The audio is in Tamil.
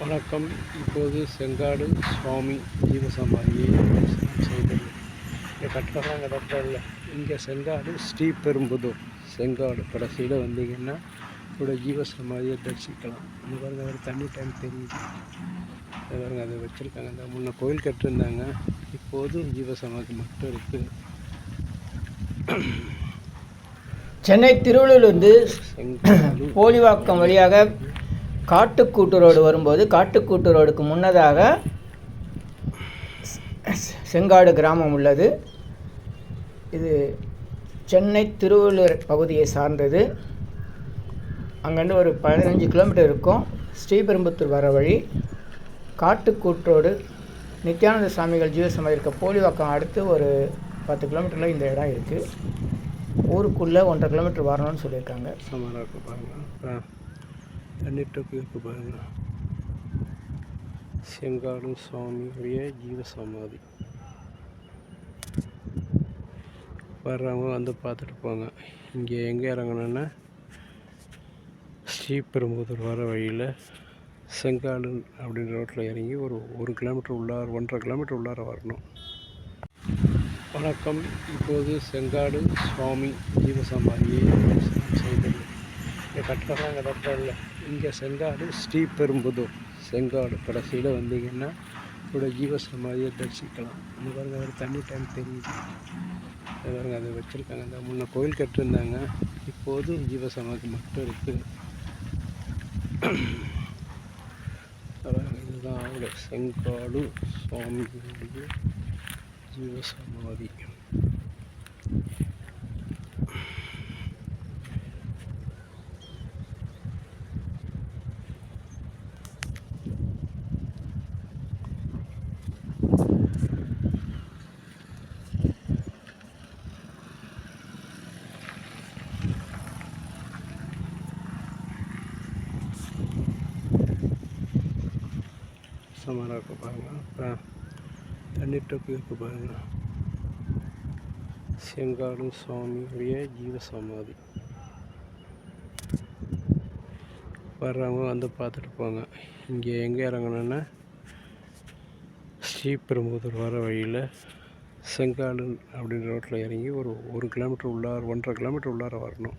வணக்கம். இப்போது செங்காடு சுவாமி ஜீவசமாதியை செய்தது. இங்கே கட்டுறாங்க கட்டுறதில்ல இங்கே செங்காடு ஸ்ரீபெரும்புதூர் செங்காடு கடைசியில் வந்தீங்கன்னா இதோட ஜீவசமாதியை தரிசிக்கலாம். இந்த பாருங்க ஒரு தண்ணி டேங்க் தெரியுது. இது பாருங்க அதை வச்சுருக்காங்க. அந்த முன்ன கோயில் கட்டிருந்தாங்க. இப்போது ஜீவசமாதி மட்டும் இருக்குது சென்னை திருவள்ளூர்லேருந்து போலிவாக்கம் வழியாக காட்டுக்கூட்டு ரோடு வரும்போது காட்டுக்கூட்டு ரோடுக்கு முன்னதாக செங்காடு கிராமம் உள்ளது. இது சென்னை திருவள்ளூர் பகுதியை சார்ந்தது. அங்கேருந்து ஒரு பதினஞ்சு கிலோமீட்டர் இருக்கும். ஸ்ரீபெரும்புத்தூர் வர வழி. காட்டுக்கூட்டு ரோடு நித்யானந்த சுவாமிகள் ஜீவசமாதி இருக்க போலிவாக்கம் அடுத்து ஒரு பத்து கிலோமீட்டரில் இந்த இடம் இருக்குது ஊருக்குள்ளே ஒன்றரை கிலோமீட்டர் வரணும்னு சொல்லியிருக்காங்க. சமராக இருக்கு பாருங்க செங்காடும் சுவாமியுடைய ஜீவசமாதி வர்றவங்க வந்து பார்த்துட்டு போங்க இங்கே எங்கே இறங்கணுன்னா ஸ்ரீபெரும்புதூர் வர வழியில் செங்காடு அப்படின்ற ரோட்டில் இறங்கி ஒரு ஒரு கிலோமீட்டர் உள்ளார ஒன்றரை கிலோமீட்டர் உள்ளார வரணும் வணக்கம் இப்போது செங்காடு சுவாமி ஜீவசமாதியை செய்தது இங்கே கட்டுறாங்க இல்லை. இங்கே செங்காடு ஸ்ரீபெரும்புதூர் செங்காடு கடைசியில் வந்தீங்கன்னா இதோட ஜீவசமாதியை தரிசிக்கலாம். இந்த பாருங்க ஒரு தண்ணி டேங்க் தெரியுது. அது பாருங்க அதை வச்சுருக்காங்க. அந்த முன்ன கோயில் கட்டிருந்தாங்க. இப்போது ஜீவசமாதி மட்டும் இருக்குது இதுதான் அவருடைய செங்காடு சுவாமிகளுடைய ஜீவசமாதி. மரம் இருக்கு பாருங்க அப்புறம் தண்ணி டொக்கு இருக்கு பாருங்க செங்காடும் சுவாமியுடைய ஜீவசமாதி வர்றவங்க வந்து பார்த்துட்டு போங்க இங்கே எங்கே இறங்கணுன்னா ஸ்ரீபெரும்புதூர் வர வழியில் செங்காடு அப்படின்ற ரோட்டில் இறங்கி ஒரு ஒரு கிலோமீட்டர் உள்ளார ஒன்றரை கிலோமீட்டர் உள்ளார வரணும்